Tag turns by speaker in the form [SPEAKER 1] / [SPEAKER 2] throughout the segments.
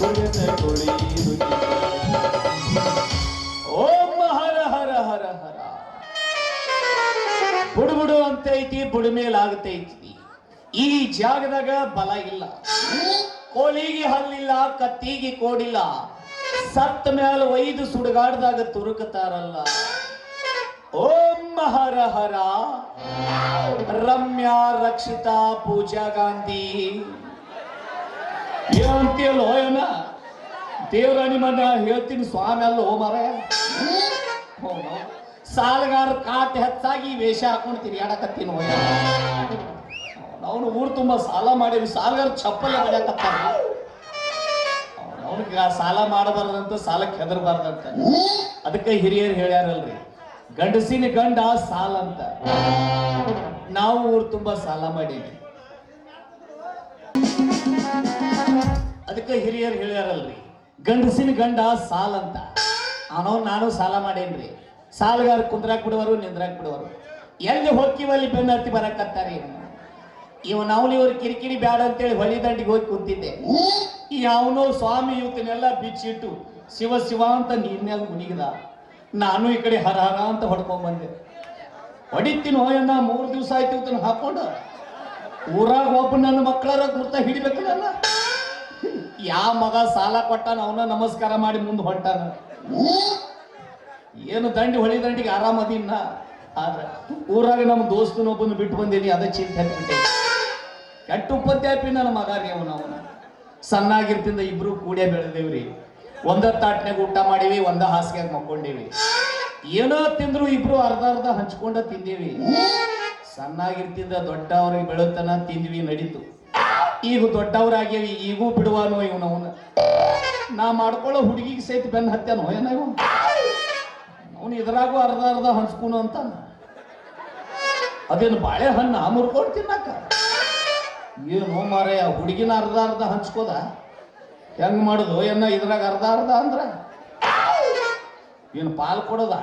[SPEAKER 1] ಸುಗತ ಕುಳಿಯುವುದು ಓಂ ಹರ ಹರ ಹರ ಹರ. ಬುಡು ಬುಡು ಅಂತ ಐತಿ, ಬುಡು ಮೇಲಾಗತೈತಿ ಈ ಜಾಗದಾಗ ಬಲ ಇಲ್ಲ. ಕೋಳಿಗೆ ಹಲ್ಲಿಲ್ಲ, ಕತ್ತಿಗೆ ಕೋಡಿಲ್ಲ. ಸತ್ತ ಮ್ಯಾಲ ಒಯ್ದು ಸುಡುಗಾಡ್ದಾಗ ತುರುಕತಾರಲ್ಲ. ಓಂ ಹರ ಹರ. ರಮ್ಯಾ ರಕ್ಷಿತಾ ಪೂಜಾ ಗಾಂಧಿ. ಏನಂತೀಯಲ್ಲ ಹೋಯನ ದೇವ್ರ ನಿಮ್ಮನ್ನ ಹೇಳ್ತೀನಿ ಸ್ವಾಮಿ ಅಲ್ಲ ಹೋ ಮಾರ ಸಾಲಗಾರ ಕಾಟ್ ಹೆಚ್ಚಾಗಿ ವೇಷ ಹಾಕೊಂಡು ತಿರುಗಾಡಕತ್ತೀನಿ ಹೋಯ ಅವನು ಊರು ತುಂಬ ಸಾಲ ಮಾಡೀವಿ ಸಾಲಗಾರ ಚಪ್ಪಲಿ ಮಾಡ್ಯಾಕತ್ತಾನ ಅವನಿಗೆ ಸಾಲ ಮಾಡಬಾರ್ದಂತ ಸಾಲಕ್ಕೆ ಹೆದರಬಾರ್ದಂತ. ಅದಕ್ಕೆ ಹಿರಿಯರು ಹೇಳ್ಯಾರಲ್ರಿ, ಗಂಡಸಿನ ಗಂಡ ಸಾಲ ಅಂತ. ನಾವು ಊರು ತುಂಬಾ ಸಾಲ ಮಾಡೀವಿ. ಅದಕ್ಕೆ ಹಿರಿಯರು ಹೇಳ್ಯಾರಲ್ರಿ, ಗಂಡಸಿನ ಗಂಡ ಸಾಲ ಅಂತ. ಅವನೋ ನಾನು ಸಾಲ ಮಾಡೇನ್ರಿ. ಸಾಲಗಾರ ಕುಂದ್ರಾಕ್ ಬಿಡುವರು, ನಿಂದ್ರಾಕ್ ಬಿಡುವರು. ಎಲ್ಲಿ ಹೋಗ್ತೀವಲ್ಲಿ ಬೆನ್ನ ಹತ್ತಿ ಬರಕತ್ತಾರೆ? ಇವನ್ ಅವನು ಇವ್ರ ಕಿರಿಕಿರಿ ಬ್ಯಾಡ ಅಂತೇಳಿ ಹೊಳಿ ದಂಡಿಗೆ ಹೋಗಿ ಕೂತಿದ್ದೆ. ಈ ಅವನು ಸ್ವಾಮಿ ಇವತ್ತನ್ನೆಲ್ಲ ಬಿಚ್ಚಿಟ್ಟು, ಶಿವ ಶಿವ ಅಂತ ನೀರ್ನ್ಯಾಗ ಮುನಿಗಿದ. ನಾನು ಈ ಕಡೆ ಹರ ಹರ ಅಂತ ಹೊಡ್ಕೊಂಡ್ ಬಂದೆ. ಹೊಡಿತೀನಿ ಹೋಯಣ್ಣ ಮೂರು ದಿವಸ ಆಯ್ತು ಇವತ್ತನ್ನ ಹಾಕೊಂಡು. ಊರಾಗ ಒಬ್ಬ ನನ್ನ ಮಕ್ಕಳ ಗುರ್ತ ಹಿಡಿಬೇಕಲ್ಲ ಯಾವ ಮಗ ಸಾಲ ಕೊಟ್ಟಾನ ಅವನ ನಮಸ್ಕಾರ ಮಾಡಿ ಮುಂದೆ ಹೊಂಟಾನ. ಏನು ದಂಡಿ ಹೊಳಿ ದಂಡಿಗೆ ಆರಾಮದಿನ್ನ ಆದ್ರೆ ಊರಾಗ ನಮ್ಮ ದೋಸ್ತನೊಬ್ಬನ ಬಿಟ್ಟು ಬಂದೀನಿ ಅದ ಚಿಂತೆ ಹತ್ಬಿಟ್ಟೆ ಕೆಟ್ಟ ಉಪದ್ಯಾಪಿ ನನ್ನ ಮಗ ರೀ ಅವನ ಅವನ. ಸಣ್ಣಾಗಿರ್ತಿಂದ ಇಬ್ರು ಕೂಡೇ ಬೆಳೆದೇವ್ರಿ. ಒಂದ ತಾಟ್ನಾಗ ಊಟ ಮಾಡೀವಿ ಒಂದ ಹಾಸಿಗೆ ಮಕ್ಕೊಂಡಿವಿ. ಏನೋ ತಿಂದ್ರು ಇಬ್ರು ಅರ್ಧ ಅರ್ಧ ಹಂಚ್ಕೊಂಡ ತಿಂದೀವಿ. ಸಣ್ಣಾಗಿರ್ತಿಂದ ದೊಡ್ಡವ್ರಿಗೆ ಬೆಳತನ ತಿಂದ್ವಿ ನಡೀತು. ಈಗ ದೊಡ್ಡವರಾಗ್ಯವಿ, ಈಗೂ ಬಿಡುವಾನೋ ಇವನವನ ನಾ ಮಾಡ್ಕೊಳ್ಳೋ ಹುಡುಗಿಗೆ ಸಹಿತ ಬೆನ್ನ ಹತ್ಯಾನೋ, ಏನ ಅವನು ಇದ್ರಾಗೂ ಅರ್ಧ ಅರ್ಧ ಹಂಚ್ಕೊನು ಅಂತ ಅದೇನು ಬಾಳೆಹಣ್ಣು ಮುರ್ಕೊಂಡು ತಿನ್ನಕ? ಏನು ಮಾರೇ, ಆ ಹುಡುಗಿನ ಅರ್ಧ ಅರ್ಧ ಹಂಚ್ಕೋದ? ಹೆಂಗ್ ಮಾಡುದು? ಏನ ಇದ್ರಾಗ ಅರ್ಧ ಅರ್ಧ ಅಂದ್ರ? ಏನು ಪಾಲ್ ಕೊಡೋದ?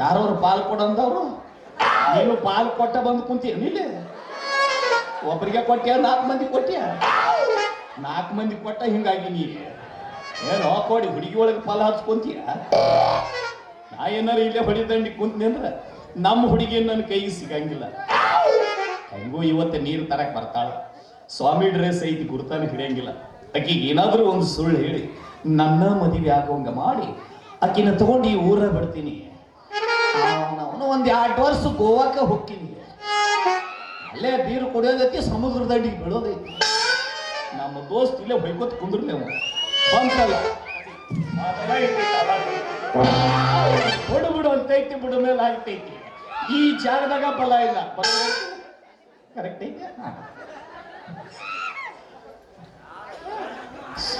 [SPEAKER 1] ಯಾರವ್ರು ಪಾಲ್ ಕೊಡಂದವ್ರು? ನೀನು ಪಾಲ್ ಕೊಟ್ಟ ಬಂದು ಕುಂತಿ ನೀಲಿ ಒಬ್ಬರಿಗೆ ಕೊಟ್ಟಿಯ ನಾಲ್ಕು ಮಂದಿ ಕೊಟ್ಟಿಯ ನಾಲ್ಕು ಮಂದಿ ಕೊಟ್ಟ ಹಿಂಗಾಗಿ ನೀ. ಏನೋ ಕೊಡಿ, ಹುಡುಗಿ ಒಳಗೆ ಫಲ ಹಚ್ಕೊಂತೀಯ? ನಾ ಏನಾರು ಇಲ್ಲೇ ಹೊಡಿದಂಡಿ ಕುಂತ್ನಿ ಅಂದ್ರೆ ನಮ್ಮ ಹುಡುಗಿ ನನ್ನ ಕೈಗೆ ಸಿಗಂಗಿಲ್ಲ. ಹೆಂಗೂ ಇವತ್ತು ನೀರು ತರಕ್ ಬರ್ತಾಳ. ಸ್ವಾಮಿ ಡ್ರೆಸ್ ಐತಿ ಗುರ್ತಾನ ಹಿಡಿಯಂಗಿಲ್ಲ. ಆಕಿಗೆ ಏನಾದರೂ ಒಂದು ಸುಳ್ಳು ಹೇಳಿ, ನನ್ನ ಮದುವೆ ಆಗೋಂಗ ಮಾಡಿ ಆಕಿನ ತಗೊಂಡು ಈ ಊರ ಬಿಡ್ತೀನಿ ಒಂದ್ ಎರಡು ವರ್ಷ ಗೋವಾಕ್ಕೆ ಹೋಗ್ತೀನಿ. ಅಲ್ಲೇ ನೀರು ಕುಡಿಯೋದೈತಿ ಸಮುದ್ರ ದಂಡಿಗೆ ಬೀಳೋದೈತಿ ನಮ್ಮ ದೋಸ್ತ ಇಲ್ಲೇ ಬೈಕೋತ್ ಕುಂದ್ರಲಿ ಅವ ಬಂತಲ್ಲ. ಬಿಡು ಬಿಡು ಅಂತೈತಿ ಬಿಡು ಮೇಲೆ ಆಗ್ತೈತಿ ಈ ಜಾಗದಾಗ ಬಲ ಇಲ್ಲ. ಕರೆಕ್ಟ್ ಐತಿ?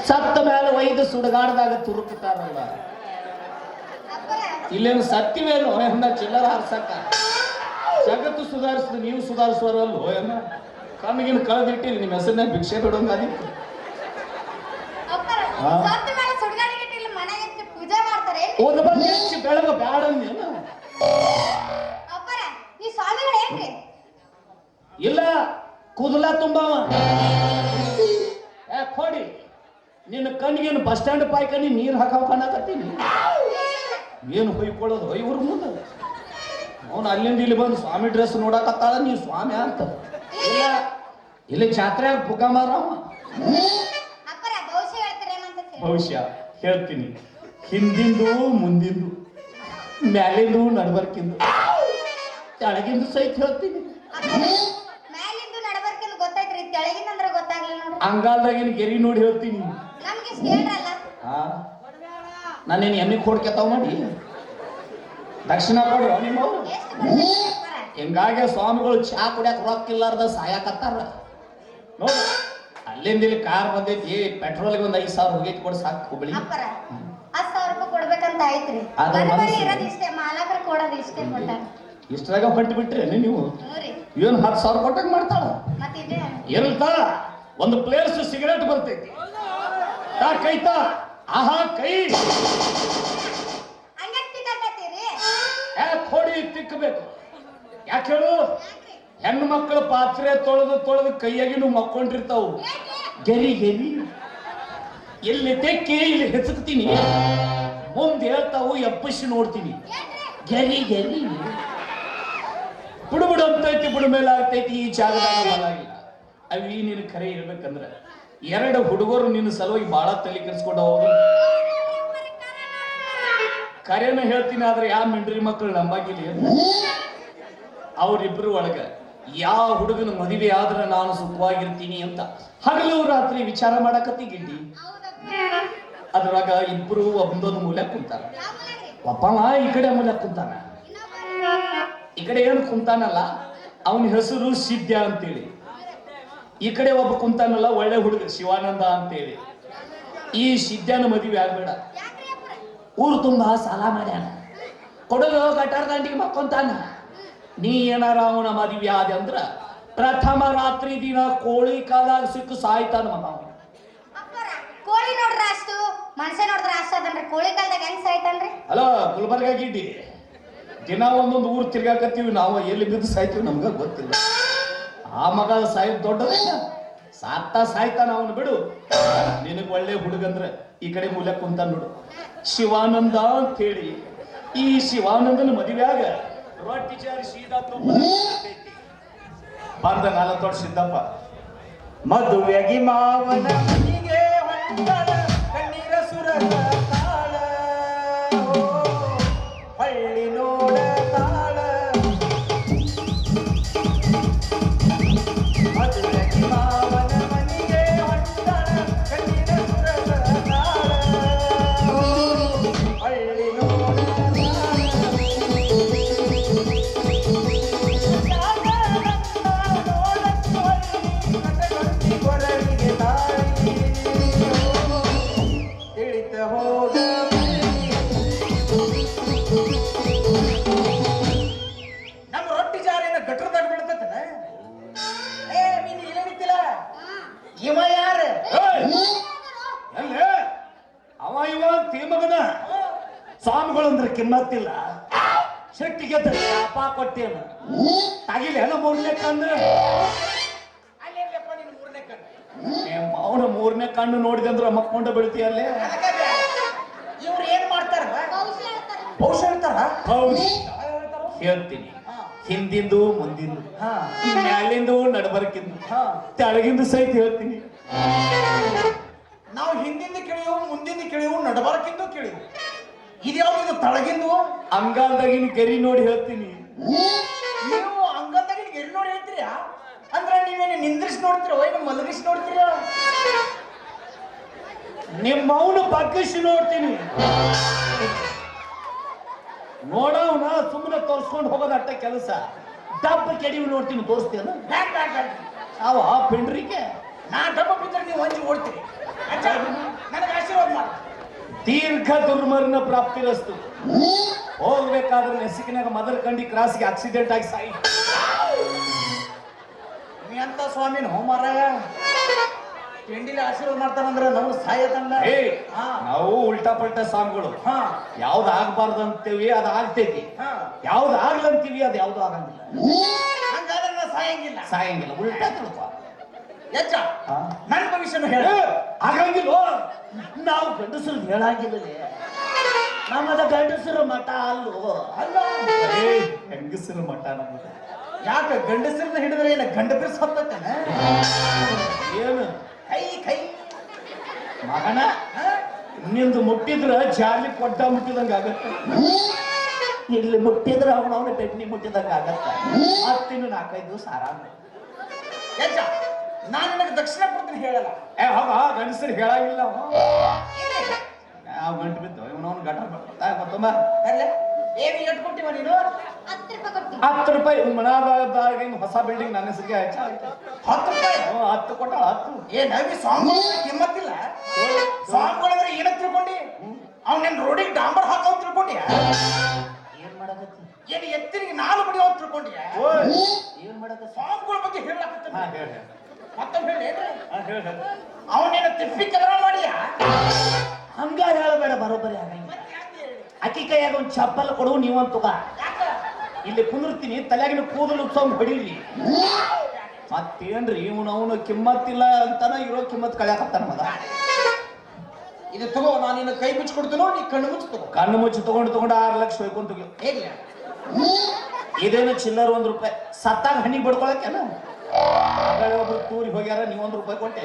[SPEAKER 1] ಸತ್ತ ಮೇಲೆ ಒಯ್ದು ಸುಡಗಾಡ್ದಾಗ ತುರುಕ್ತಾರಲ್ಲ ಇಲ್ಲೇನು ಸತ್ತಿವೇನು? ಚಿಲ್ಲರ ಹಾರ್ಸಕ್ಕ. ಜಗತ್ತು ಸುಧಾರಿಸಿದ ನೀವು ಸುಧಾರಿಸುವರಲ್ಲೋ ಏನ ಕಣ್ಣಿಗಿನ ಕಳೆದಿಟ್ಟಿಲ್ಲ ನಿಮ್ಮ ಹೆಸರಿನ ಭಿಕ್ಷೆ ಬಿಡೋಂಗ ಅದಿತ್ತು ಒಂದು ಬಂದು ಹೆಚ್ಚು ಬೆಳಗ ಬ್ಯಾಡ ಇಲ್ಲ ಕೂದಲ ತುಂಬಾವ ಏ ಕೊಡಿ. ನಿನ್ನ ಕಣ್ಣಿಗೇನು ಬಸ್ ಸ್ಟ್ಯಾಂಡ್ ಪಾಯ್ಕನಿ ನೀರು ಹಾಕವ ಕಾಣಕತ್ತೀನಿ ಏನು ಹೊಯ್ಕೊಳ್ಳೋದು? ಇವ್ರ ಮುಂದೆ. ಅವನು ಅಲ್ಲಿಂದ ಇಲ್ಲಿ ಬಂದು ಸ್ವಾಮಿ ಡ್ರೆಸ್ ನೋಡಕತ್ತಾಳ ನೀವು ಸ್ವಾಮಿ ಅಂತ. ಇಲ್ಲ ಇಲ್ಲಿ ಜಾತ್ರೆಯಾಗ ಪುಗ ಮಾರವ
[SPEAKER 2] ಅಪ್ಪರ ಭವಿಷ್ಯ
[SPEAKER 1] ಹೇಳ್ತೀನಿ. ಹಿಂದಿಂದು ಮುಂದಿಂದು ಮ್ಯಾಲಿಂದು ನಡ್ಬರ್ಕಿಂದು. ತೆಳಗಿಂದು ಸಹಿತ ಹೇಳ್ತೀನಿ. ಅಂಗಾಲ್ದಾಗಿನ ಗೆರಿ ನೋಡಿ ಹೇಳ್ತೀನಿ. ನಾನೇನು ಎಮ್ಮೆ ಕೊಡ್ಕೆತಾವ ಮಾಡಿ ದಕ್ಷಿಣ ಕೊಡ್ರಿ ಹಿಂಗಾಗಿ ಸ್ವಾಮಿಗಳು ಚಾ ಕುಡಿಯಕ್ ರೊಕ್ಕಿಲ್ಲಾರ್ದ ಸಾಯಕತ್ತಾರ. ನೋಡಿ ಅಲ್ಲಿಂದ ಇಲ್ಲಿ ಕಾರ್ ಬಂದೈತಿ ಪೆಟ್ರೋಲ್ಗೆ ಒಂದ್ ಐದ್ ಸಾವಿರ ಹೋಗೈತಿ ಕೊಡ್ ಸಾಕು ಹುಬ್ಳಿ.
[SPEAKER 2] ಇಷ್ಟದಾಗ ಹತ್ತು ಸಾವಿರ ರೂಪಾಯಿ ಕೊಡ್ಬೇಕಂತ ಐತ್ರಿ
[SPEAKER 1] ಅದು
[SPEAKER 2] ನನ್ನ ಬಳಿ
[SPEAKER 1] ಮನಸ್ಸು.
[SPEAKER 2] ಇರೋದು ಇಷ್ಟೇ ಮಾಲಕರು ಕೊಡೋದು ಇಷ್ಟೇ ಕೊಟ್ಟಾರ
[SPEAKER 1] ಇಷ್ಟ್ರಾಗ ಹೊಂಟು ಬಿಟ್ರಿ ನೀವು? ಏನು ಹತ್ತು ಸಾವಿರ ಕೊಟ್ಟಂಗೆ ಮಾಡ್ತಾಳ. ಇರ್ತಾ ಒಂದು ಪ್ಲೇಸ್ ಸಿಗರೇಟ್ ಬರ್ತೈತಿ. ತಾ ಕೈತಾ? ಆಹಾ ಕೈ. ತಿಕ್ಕಬೇಕು. ಯಾಕೆ ಹೇಳು? ಹೆಣ್ಣು ಮಕ್ಕಳು ಪಾತ್ರೆ ತೊಳೆದು ತೊಳೆದು ಕೈಯಾಗಿನೂ ಮಕ್ಕೊಂಡಿರ್ತಾವು. ಗೆರಿ ಗೆರಿ. ಎಲ್ಲಿ ತೆಕ್ಕಿ, ಇಲ್ಲಿ ಹೆಸಕ್ತೀನಿ. ಮುಂದೆ ಹೇಳ್ತಾವು ಎಪ್ಪಿಸಿ ನೋಡ್ತೀನಿ. ಗೆರಿ ಗೆರಿ. ಬಿಡು ಬಿಡು ಅಂತೈತಿ, ಬಿಡು ಮೇಲೆ ಆಗ್ತೈತಿ, ಈ ಜಾಗದಾಗ ಅವಿ, ನೀನು ಕರೆ ಇರ್ಬೇಕಂದ್ರ. ಎರಡು ಹುಡುಗರು ನಿನ್ನ ಸಲುವಾಗಿ ಬಾಳ ತಲೆ ಕೆಡಿಸ್ಕೊಂಡು ಹೋದ್ರು ಕರೆನ ಹೇಳ್ತೀನಿ, ಆದ್ರೆ ಯಾವ ಮಿಂಡ್ರಿ ಮಕ್ಕಳು ನಂಬಾಗಿಲ್ಲ ಅವರಿಬ್ರು ಒಳಗ, ಯಾವ ಹುಡುಗನ ಮದುವೆ ಆದ್ರೆ ನಾನು ಸುಖವಾಗಿರ್ತೀನಿ ಅಂತ. ಹಗಲು ರಾತ್ರಿ ವಿಚಾರ ಮಾಡಕತ್ತಿ ಗಿಡ್ಡಿ ಅದ್ರಾಗ ಇಬ್ರು ಒಂದೊಂದು ಮೂಲ ಕುಂತಾರ. ಒಬ್ಬವ ಈ ಕಡೆ ಮೂಲ ಕುಂತಾನ. ಈ ಕಡೆ ಏನು ಕುಂತಾನಲ್ಲ, ಅವನ ಹೆಸರು ಸಿದ್ಧ ಅಂತೇಳಿ. ಈ ಕಡೆ ಒಬ್ಬ ಕುಂತಾನಲ್ಲ, ಒಳ್ಳೆ ಹುಡುಗ ಶಿವಾನಂದ ಅಂತೇಳಿ. ಈ ಸಿದ್ಧನ ಮದುವೆ ಆಗ್ಬೇಡ. ಊರು ತುಂಬ ಸಾಲ ಮಾಡ್ಯಾನ. ಕೊಡಲು ಗಟಾರ ದಂಡಿಗೆ ಮಕ್ಕೊಂತಾನ. ನೀ ಏನಾರ ಅವನ ಮದುವೆ ಆದ ಅಂದ್ರ ಪ್ರಥಮ ರಾತ್ರಿ ದಿನ ಕೋಳಿ ಕಾಲಾಗ ಸಿಕ್ಕು ಸಾಯ್ತಾನ ಮಗ ಅವ್ನು.
[SPEAKER 2] ಕೋಳಿ ನೋಡ್ರ ಅಷ್ಟು? ಮನುಷ್ಯ ನೋಡಿದ್ರ ಅಷ್ಟು ಅದನ್ರಿ. ಕೋಳಿ ಕಾಲದಾಗ ಹೆಂಗ್ ಸಾಯ್ತಾನ್ರಿ?
[SPEAKER 1] ಹಲೋ ಗುಲ್ಬರ್ಗ ಗಿಡ್ಡಿ. ದಿನ ಒಂದೊಂದು ಊರು ತಿರ್ಗಾಕತ್ತೀವಿ ನಾವು. ಎಲ್ಲಿ ಬಿದ್ದು ಸಾಯ್ತೀವಿ ನಮ್ಗೆ ಗೊತ್ತಿಲ್ಲ. ಆ ಮಗ ಸಾಯ್ದು ದೊಡ್ಡದೇ ಸಾತ್ತ ಸಾಯ್ತಾನ ಅವನು ಬಿಡು. ನಿನಗೆ ಒಳ್ಳೆ ಹುಡುಗಂದ್ರೆ ಈ ಕಡೆ ಮೂಲಕ್ಕೆ ಕುಂತ ನೋಡು. ಶಿವಾನಂದ ಅಂತ ಹೇಳಿ ಈ ಶಿವಾನಂದನ ಮದುವೆಯಾಗ ರೊಟ್ಟಿ ಚಾರಿ ಸೀದಾ ಬಂದ ನಾಲ್ಕು ವರ್ಷ ಸಿದ್ದಪ್ಪ
[SPEAKER 3] ಮದುವೆಗಿ ಮಾವನ ಮನೆಗೆ ಹೊಂಟಳ
[SPEAKER 1] ಮೂರನೇ ಕಣ್ಣು.
[SPEAKER 3] ಅಲ್ಲೇಪ್ಪ ನಿನ್ನ ಮೂರನೇ ಕಣ್ಣು
[SPEAKER 1] ಅವನ ಮೂರನೇ ಕಣ್ಣು ನೋಡಿದೆ ಅಂದ್ರೆ ಮಕ್ಕೊಂಡ ಬೀಳ್ತೀಯಲ್ಲೇ
[SPEAKER 3] ಇವ್ರು ಏನ್ ಮಾಡ್ತಾರ?
[SPEAKER 2] ಬಹುಶಃ ಹೇಳ್ತಾರ.
[SPEAKER 3] ಔಷಧ ಹೇಳ್ತಾರ?
[SPEAKER 1] ಹೌದು ಹೇಳ್ತೀನಿ. ಹಿಂದಿಂದು ಮುಂದಿಂದು.
[SPEAKER 3] ಹಾ.
[SPEAKER 1] ಮ್ಯಾಲಿಂದು ನಡಬರ್ಕಿಂದು.
[SPEAKER 3] ಹಾ.
[SPEAKER 1] ತೆಳಗಿಂದು ಸಹಿತ ಹೇಳ್ತೀನಿ.
[SPEAKER 3] ನಾವು ಹಿಂದಿಂದ ಕೇಳಿವು ಮುಂದಿಂದ ಕೇಳಿವು ನಡಬರ್ಕಿಂದು ಕೇಳಿವು ಇದ್ಯಾವ್ದು ಇದು ತಳಗಿಂದು?
[SPEAKER 1] ಅಂಗಾಲ್ದಾಗಿನ ಗರಿ ನೋಡಿ ಹೇಳ್ತೀನಿ.
[SPEAKER 3] ನಿಂದ್ರಿಸಿ ನೋಡ್ತೀರ ಏನು ಮಲಗಿಸಿ ನೋಡ್ತೀರ?
[SPEAKER 1] ನಿಮ್ಮ ಅವನು ಬಗ್ಗಿಸಿ ನೋಡ್ತೀನಿ. ನೋಡವನ ಸುಮ್ಮನೆ ತೋರ್ಸ್ಕೊಂಡು ಹೋಗೋದ ಅಟ್ಟ ಕೆಲಸ. ಡಬ್ಬ ಕೆಡಿವಿ ನೋಡ್ತೀನಿ ತೋರಿಸ್ತೀನಿ ಅವ ಪಿಂಡ್ರಿಗೆ.
[SPEAKER 3] ನಾ ಡಬ್ಬ ಬಿದ್ದರೆ ನೀವು ಹಂಚಿ ಓಡ್ತೀರಿ. ನನಗೆ ಆಶೀರ್ವಾದ ಮಾಡಿ.
[SPEAKER 1] ದೀರ್ಘ ದುರ್ಮರಣ ಪ್ರಾಪ್ತಿರಸ್ತು ಹೋಗ್ಬೇಕಾದ್ರೆ ನೆಸಿಕಿನಾಗ ಮದರ್ ಕಂಡಿ ಕ್ರಾಸ್ಗೆ ಆಕ್ಸಿಡೆಂಟ್ ಆಗಿ ಸಾಯಿ.
[SPEAKER 3] ಸ್ವಾಮಿ ಸ್ವಾಮಿನ ಮಾರಾಯ? ತಿಂಡಿಲಿ ಆಶೀರ್ವಾದ ಮಾಡ್ತಾನಂದ್ರೆ ನಾವು ಸಾಯತಂದ
[SPEAKER 1] ಏ
[SPEAKER 3] ಹಾ
[SPEAKER 1] ನಾವು ಉಲ್ಟಾ ಪಲ್ಟಾ ಸಾಂಗ್ಗಳು
[SPEAKER 3] ಹಾ.
[SPEAKER 1] ಯಾವ್ದು ಆಗ್ಬಾರ್ದು ಅಂತೀವಿ ಅದು ಆಗ್ತೈತಿ.
[SPEAKER 3] ಹಾ.
[SPEAKER 1] ಯಾವ್ದು ಆಗ್ಲಂತೀವಿ ಅದು ಯಾವ್ದು ಆಗಂಗಿಲ್ಲ.
[SPEAKER 3] ಹಂಗಾದ್ರೆ ನಾ ಸಾಯಂಗಿಲ್ಲ.
[SPEAKER 1] ಸಾಯಂಗಿಲ್ಲ ಉಲ್ಟಾ ತಿಳ್ಕೊ.
[SPEAKER 3] ಎಚ್ಚ.
[SPEAKER 1] ಹಾ?
[SPEAKER 3] ನನ್ನ ಭವಿಷ್ಯನ ಹೇಳ.
[SPEAKER 1] ಏ, ಆಗಂಗಿಲ್ಲ ನಾವು ಗಂಡಸರು ಹೇಳಾಗಿಲ್ಲ ನಮ್ಮದ ಗಂಡಸರ ಮಠ ಅಲ್ಲೋ?
[SPEAKER 3] ಅಲ್ಲ.
[SPEAKER 1] ಏ, ಹೆಂಗಸರ ಮಠ ನಮ್ಮದು.
[SPEAKER 3] ಯಾಕ ಗಂಡಸರನ್ನ ಹಿಡಿದ್ರೆ ಏನ ಗಂಡ ಬಿರ್ಸ್ ಹತ್ತತನ
[SPEAKER 1] ಏನು?
[SPEAKER 3] ಕೈ ಕೈ.
[SPEAKER 1] ಮಗನ? ನಿಂದು ಮುಟ್ಟಿದ್ರ ಜಾಲಿ ಕೊಟ್ಟ ಮುಟ್ಟಿದಂಗ ಆಗತ್ತೆ. ಇಲ್ಲಿ ಮುಟ್ಟಿದ್ರ ಅವನವನ ಬೆಟ್ನಿ ಮುಟ್ಟಿದಂಗ ಆಗತ್ತ. ಮತ್ತಿನ್ನು ನಾಲ್ಕೈದು ದಿವಸ ಆರಾಮ
[SPEAKER 3] ನಾನು ನಿನಗೆ ದಕ್ಷಿಣ ಕೊಡ್ತೀನಿ ಹೇಳಲ್ಲ.
[SPEAKER 1] ಏ ಹೋಗ ಗಂಡಸರು ಹೇಳಾಗಿಲ್ಲ ನಾವು ಗಂಟು ಬಿದ್ದು ಇವನವನು ಗಂಟ ಬರ್ತಾ ಮತ್ತೊಮ್ಮೆ.
[SPEAKER 3] ಏನು ಎಟ್ ಕೊಟ್ಟಿವ ನೀನು?
[SPEAKER 2] ಹತ್ತು ರೂಪಾಯಿ
[SPEAKER 1] ಮನಾದಾಗ ಹೊಸ ಬಿಲ್ಡಿಂಗ್ ನನ್ನ ಹೆಸರಿಗೆ ಹಚ್ಚ
[SPEAKER 3] ಹತ್ತು ರೂಪಾಯಿ?
[SPEAKER 1] ಹತ್ತು ಕೊಟ್ಟ ಹತ್ತು.
[SPEAKER 3] ಏ ನವಿ ಸಾಂಗ್ ಕಿಮ್ಮತ್ತಿಲ್ಲ? ಸಾಂಗ್ ಒಳಗಡೆ ಏನ ತಿಳ್ಕೊಂಡಿ? ಅವ್ನೇನ್ ರೋಡಿಗೆ ಡಾಂಬರ್ ಹಾಕೋ ತಿಳ್ಕೊಂಡಿ
[SPEAKER 1] ಏನ್ ಮಾಡಕತ್ತಿ?
[SPEAKER 3] ಏನ್ ಎತ್ತಿರಿಗೆ ನಾಲ್ಕು ಬಡಿಯೋ ತಿಳ್ಕೊಂಡಿ
[SPEAKER 1] ಓಯ್. ಏನ್ ಮಾಡಕ
[SPEAKER 3] ಸಾಂಗ್ಗಳ ಬಗ್ಗೆ ಹೇಳಕತ್ತ
[SPEAKER 1] ಹೇಳ ಹೇಳ.
[SPEAKER 3] ಮತ್ತೊಮ್ಮೆ ಹೇಳಿ ಅವನೇನ ತಿಪ್ಪಿ ಕದರ ಮಾಡಿಯ?
[SPEAKER 1] ಹಂಗ ಹೇಳಬೇಡ ಬರೋಬ್ಬರಿ ಆಗಂಗಿಲ್ಲ. ಅಕ್ಕಿ ಕೈಯಾಗ ಒಂದು ಚಪ್ಪಲ್ ಕೊಡು ನೀವಂತ ತಗ. ಇಲ್ಲಿ ಕುಂದಿರ್ತೀನಿ ತಲೆಯಾಗಿನ ಕೂದಲು ಉತ್ಸವ ಹೊಡೀರಿ ಮತ್ತೇನ್ರಿ ಇವನು ಅವನು ಕಿಮ್ಮತ್ತಿಲ್ಲ ಅಂತಾನ ಇರೋ ಕಿಮ್ಮತ್ ಕಳ್ಯಾಕತ್ತಾನ ಮಗ.
[SPEAKER 3] ಇದು ತಗೋ ನಾನು ನಿನ್ನ ಕೈ ಮುಚ್ಚಿ ಕೊಡ್ತೀನೋ ನೀ ಕಣ್ಣು ಮುಚ್ಚಿ ತಗೋ.
[SPEAKER 1] ಕಣ್ಣು ಮುಚ್ಚಿ ತಗೊಂಡು ತಗೊಂಡು ಆರು ಲಕ್ಷ ಹೋಯ್ಕೊಂಡು
[SPEAKER 3] ಹೇಗ್ಲ.
[SPEAKER 1] ಇದೇನು ಚಿಲ್ಲರ್ ಒಂದ್ ರೂಪಾಯಿ? ಸತ್ತಾಗ ಹಣ್ಣಿಗೆ ಬಡ್ಕೊಳಕ್ಕೆ ಒಬ್ರು ತೂರಿ ಹೋಗ್ಯಾರ ನೀವೊಂದು ರೂಪಾಯಿ ಕೊಟ್ಟೆ.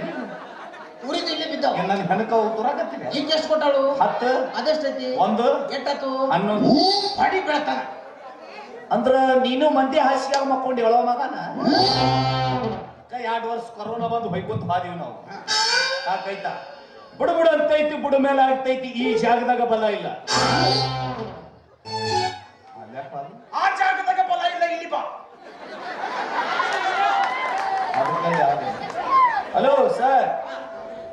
[SPEAKER 3] ಉರಿದು ಇಲ್ಲಿ ಬಿದ್ದಾವ
[SPEAKER 1] ನನ್ನ ಹೆಣಕ ತುರಾಕತ್ತೀನಿ
[SPEAKER 3] ಈಗ ಎಷ್ಟು ಕೊಟ್ಟಾಳು?
[SPEAKER 1] ಹತ್ತು
[SPEAKER 3] ಅದೆಷ್ಟೈತಿ?
[SPEAKER 1] ಒಂದು
[SPEAKER 3] ಎಟ್ಟತ್ತು
[SPEAKER 1] ಹನ್ನೊಂದು.
[SPEAKER 3] ಬಾಡಿ ಬೆಳತಾನ.
[SPEAKER 1] ಅಂದ್ರ ನೀನು ಮಂದಿ ಹಾಸಿಗೆ ಮಕ್ಕೊಂಡು ಹೇಳೋ ಮಗನ? ಎರಡು ವರ್ಷ ಕೊರೋನಾ ಬಂದು ಹೊಯ್ಕೊಂತ ಬಾದೀವಿ ನಾವು. ಸಾಕೈತಾ ಬುಡ ಬುಡ ಅಂತೈತಿ ಬುಡ ಮೇಲೆ ಆಗ್ತೈತಿ ಈ ಜಾಗದಾಗ ಬಲ ಇಲ್ಲ.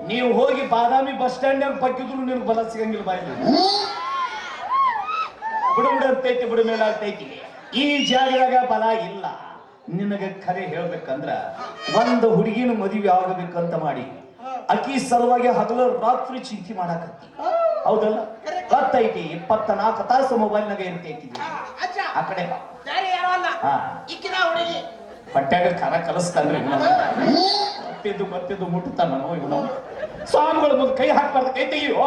[SPEAKER 1] ನೀವು ಹೋಗಿ ಬಾದಾಮಿ ಬಸ್ ಸ್ಟ್ಯಾಂಡ್ ಪಕ್ಕಿದ್ರು ನಿಮ್ಗೆ ಬಲ ಸಿಗಂಗಿಲ್ಲ ಬಾಯಿಲ್ಲ ಬಿಡು ಬಿಡು ಅಂತೈತಿ ಬಿಡು ಮೇಲೆ ಆಗ್ತೈತಿ ಈ ಜಾಗದಾಗ ಬಲ ಇಲ್ಲ. ನಿನಗೆ ಖರೆ ಹೇಳ್ಬೇಕಂದ್ರ ಒಂದು ಹುಡುಗಿನ ಮದುವೆ ಆಗಬೇಕಂತ ಮಾಡಿ ಅಕ್ಕಿ ಸಲುವಾಗಿ ಹಗಲು ರಾತ್ರಿ ಚಿಂತೆ ಮಾಡಾಕತ್ತಿ. ಹೌದಲ್ಲ? ಗೊತ್ತೈತಿ ಇಪ್ಪತ್ತ ನಾಲ್ಕು ತಾಸು ಮೊಬೈಲ್ನಾಗ ಇರ್ತೈತಿ ಆ ಕಡೆ ಹೊಟ್ಯಾಗ ಖರ ಕಲಿಸ್ತಾನ್ರಿ ಗೊತ್ತಿದ್ದು ಗೊತ್ತಿದ್ದು ಮುಟ್ಟುತ್ತಾನ ಇವನು. ಸ್ವಾಮಿಗಳ ಮುಂದೆ ಕೈ ಹಾಕ್ಬಾರ್ದು ಕೈ ತೆಗಿಯೋ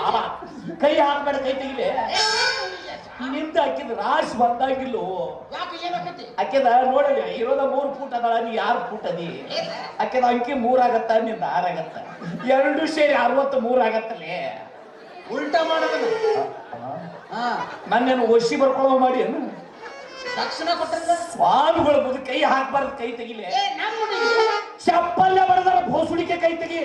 [SPEAKER 1] ಆಮ, ಕೈ ಹಾಕ್ಬೇಡ ಕೈ ತೆಗಿಲೆ. ನಿಂತ ಹಾಕಿದ ರಾಶ್ ಬಂದಾಗಿಲ್ಲೋ. ಆಕೆದ ನೋಡಲಿ ಇರೋದ ಮೂರು ಫೂಟ್ ಅದಾಳ ನೀ ಯಾರು ಫೂಟ್ ಅದಿ? ಆಕೆದ ಅಂಕಿ ಮೂರಾಗತ್ತ ಆಗತ್ತ ನಿಂದ ಆರಾಗತ್ತ. ಆಗತ್ತ ಎರಡು ಸೇರಿ ಅರವತ್ತು ಮೂರ್ ಆಗತ್ತಲೇ
[SPEAKER 3] ಉಲ್ಟಾ ಮಾಡೋದ ಹಾ.
[SPEAKER 1] ನನ್ನೇನು ಒಸಿ ಬರ್ಕೊಳ್ಳೋ ಮಾಡಿ ಏನು?
[SPEAKER 3] ದಕ್ಷಿಣ ಕೊಟ್ಟಂಗ?
[SPEAKER 1] ಸ್ವಾಮಿಗಳ ಮುಂದೆ ಕೈ ಹಾಕ್ಬಾರ್ದು ಕೈ ತೆಗಿಲೆ.
[SPEAKER 3] ಏ
[SPEAKER 1] ಬರದಾರ ಭೋಸುಡಿಕೆ ಕೈ ತೆಗಿ.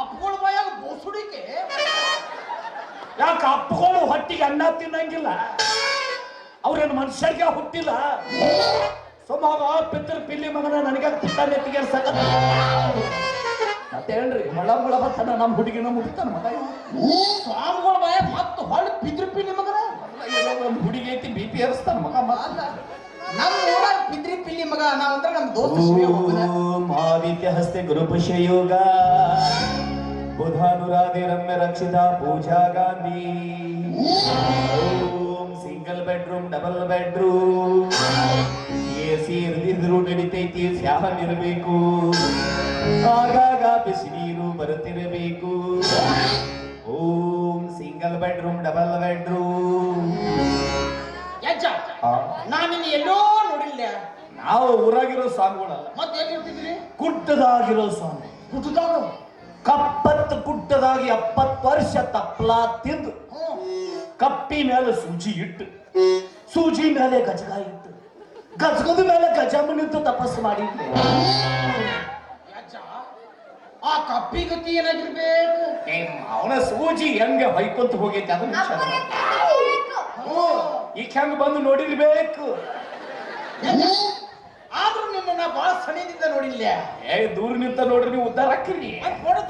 [SPEAKER 3] ಅಪ್ಪಗಳ ಬಾಯಾಗ ಬೋಸುಡಿಕೆ?
[SPEAKER 1] ಯಾಕೆ ಅಪ್ಪಗಳು ಹೊಟ್ಟಿಗೆ ಅನ್ನ ತಿನ್ನಂಗಿಲ್ಲ? ಅವ್ರೇನು ಮನುಷ್ಯರಿಗೆ ಹುಟ್ಟಿಲ್ಲ? ಸ್ವಭಾವ ಪಿತ್ರ ಪಿಲ್ಲಿ ಮಗನ ನನಗೆ ಪುಟ್ಟ ನೆತ್ತಿಗೆ ಸಕತ್ ಮತ್ತೇನ್ರಿ ಮಳ ಮಳ ಬರ್ತಾನ ನಮ್ಮ ಹುಡುಗಿನ ಮುಟ್ತಾನ ಮಗ.
[SPEAKER 3] ಸ್ವಾಮಿಗಳ ಬಾಯಾಗ ಮತ್ತೆ ಹೊಳ್ಳಿ ಪಿಲ್ಲಿ ನಿಮಗನ
[SPEAKER 1] ಏನೋ ಒಂದ್ ಹುಡುಗಿ ಐತಿ ಬಿ ಪಿ ಹರಿಸ್ತಾನ ಮಗ ಮಗ
[SPEAKER 3] ನಮ್ಮ ಊರಾಗ ಪಿದ್ರಿ ಪಿಲ್ಲಿ ಮಗ ನಾವಂದ್ರೆ ನಮ್ಮ ದೋಸ್ತ ಶಿವ ಹೋಗನ
[SPEAKER 1] ಓಂ ಆದಿತ್ಯ ಹಸ್ತೆ ಗುರುಪುಷ ಯೋಗ. ಬುಧಾನುರಾಧೆ ರಮ್ಯ ರಕ್ಷಿತ ಪೂಜಾ ಗಾಂಧಿ. ಓಂ single bedroom double bedroom. A C ಇರ್ದಿದ್ರು ನಡಿತೈತಿ ಫ್ಯಾನ್ ಇರಬೇಕು. ಆಗಾಗ ಬಿಸಿ ನೀರು ಬರುತ್ತಿರಬೇಕು. ಓಂ ಸಿಂಗಲ್ ಬೆಡ್ರೂಮ್ ಡಬಲ್ ಬೆಡ್ರೂಮ್.
[SPEAKER 3] ಯಜ್ಜ ನಾನು ನಿನ್ನ ಎಲ್ಲೋ ನೋಡಿಲ್ಲ.
[SPEAKER 1] ನಾವು ಊರಾಗಿರೋ ಸಾಂಗ್ಗಳಲ್ಲ
[SPEAKER 3] ಮತ್ತೆ ಏನಿರ್ತಿದ್ರಿ
[SPEAKER 1] ಕುಟ್ಟದಾಗಿರೋ ಸ್ವಾಮಿ.
[SPEAKER 3] ಕುಟ್ಟದಾಗ
[SPEAKER 1] ಕಪ್ಪತ್ತು ಗುಡ್ಡದಾಗಿ ಎಪ್ಪತ್ತು ವರ್ಷ ತಪ್ಪಲ ತಿಂದು ಕಪ್ಪಿ ಮೇಲೆ ಸೂಜಿ ಇಟ್ಟು ಸೂಜಿ ಮೇಲೆ ಗಜಗ ಇಟ್ಟು ಗಜಗದ ಮೇಲೆ ಗಜಮ್ಮ ನಿಂತು ತಪಸ್ಸು ಮಾಡಿ
[SPEAKER 3] ಯಜ್ಜ ಆ ಕಪ್ಪಿ ಗತಿ ಏನಾಗಿರ್ಬೇಕು?
[SPEAKER 1] ಅವನ ಸೂಜಿ ಹೆಂಗೆ ಹೊಯ್ಕೊಂತ ಹೋಗೈತೆ ಅದನ್ನ ಈಗ ಹೆಂಗ್ ಬಂದು ನೋಡಿರ್ಬೇಕು.
[SPEAKER 3] ಆದ್ರೂ ನಿನ್ನ ಬಹಳ ಸನಿದಿಂದ ನೋಡಿಲ್ಲ
[SPEAKER 1] ಏ ದೂರ ನಿಂತ ನೋಡ್ರಿ ನೀವು ಉದ್ದಾರ ಹಾಕಿರಿ
[SPEAKER 3] ಫೋಟೋ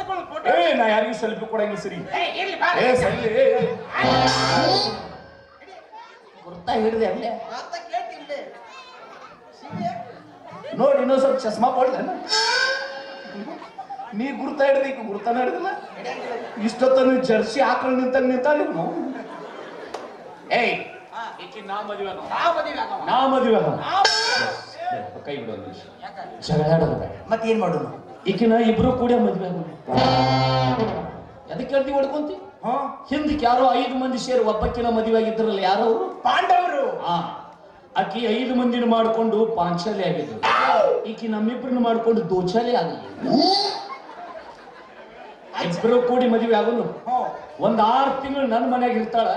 [SPEAKER 1] ಏ ನಾ ಯಾರಿಗೂ ಸೆಲ್ಫಿ ಕೊಡಂಗಿಲ್ಲ ಸರಿ.
[SPEAKER 3] ಏ ಇರ್ಲಿ ಬಾ.
[SPEAKER 1] ಏ ಸರಿ ಏ, ಏ. ಗುರ್ತಾ ಹಿಡ್ದೆ ಅಲ್ಲೇ.
[SPEAKER 3] ಕೇಳ್ತಿಲ್ಲ
[SPEAKER 1] ನೋಡಿ ಇನ್ನೊಂದ್ ಸ್ವಲ್ಪ ಚಸ್ಮಾ ಕೊಡ್ಲೇನ ನೀ ಗುರ್ತ ಹಿಡ್ದು ಈಗ ಗುರ್ತಾನ ಹಿಡ್ದಿಲ್ಲ? ಇಷ್ಟೊತ್ತ ನೀವು ಜರ್ಸಿ ಹಾಕೊಂಡು ನಿಂತ ನಿಂತ ನೀವು ಏಯ್ ಈಕಿ ನಾ ಮದುವೆ.
[SPEAKER 3] ನಾ ಮದುವೆ
[SPEAKER 1] ನಾ ಮದುವೆ ಕೈ ಬಿಡೋ ನಿಮಿಷ.
[SPEAKER 3] ಯಾಕ?
[SPEAKER 1] ಜಗಳ ಆಡೋದು ಬೇಡ
[SPEAKER 3] ಮತ್ತೆ ಏನ್ ಮಾಡೋದು?
[SPEAKER 1] ಈಕಿನ ಇಬ್ರು ಕೂಡ ಮದುವೆ ಆಗೋಣ ಎದಕ್ಕೆ ಕೇಳ್ತಿ ಹೊಡ್ಕೊಂತಿ?
[SPEAKER 3] ಹಾ.
[SPEAKER 1] ಹಿಂದಕ್ಕೆ ಯಾರೋ ಐದು ಮಂದಿ ಸೇರಿ ಒಬ್ಬಕ್ಕಿನ ಮದುವೆ ಆಗಿದ್ರಲ್ಲ ಯಾರೋ ಅವರು
[SPEAKER 3] ಪಾಂಡವರು.
[SPEAKER 1] ಆ ಆಕಿ ಐದು ಮಂದಿನ ಮಾಡ್ಕೊಂಡು ಪಾಂಚಾಲಿ ಆಗಿದ್ರು ಈಕಿ ನಮ್ಮಿಬ್ರನ್ನ ಮಾಡ್ಕೊಂಡು ದೋಚಾಲಿ ಆಗಲಿ ಇಬ್ರು ಕೂಡಿ ಮದುವೆ ಆಗೋನು. ಒಂದ್ ಆರು ತಿಂಗಳು ನನ್ನ ಮನ್ಯಾಗ ಇರ್ತಾಳ.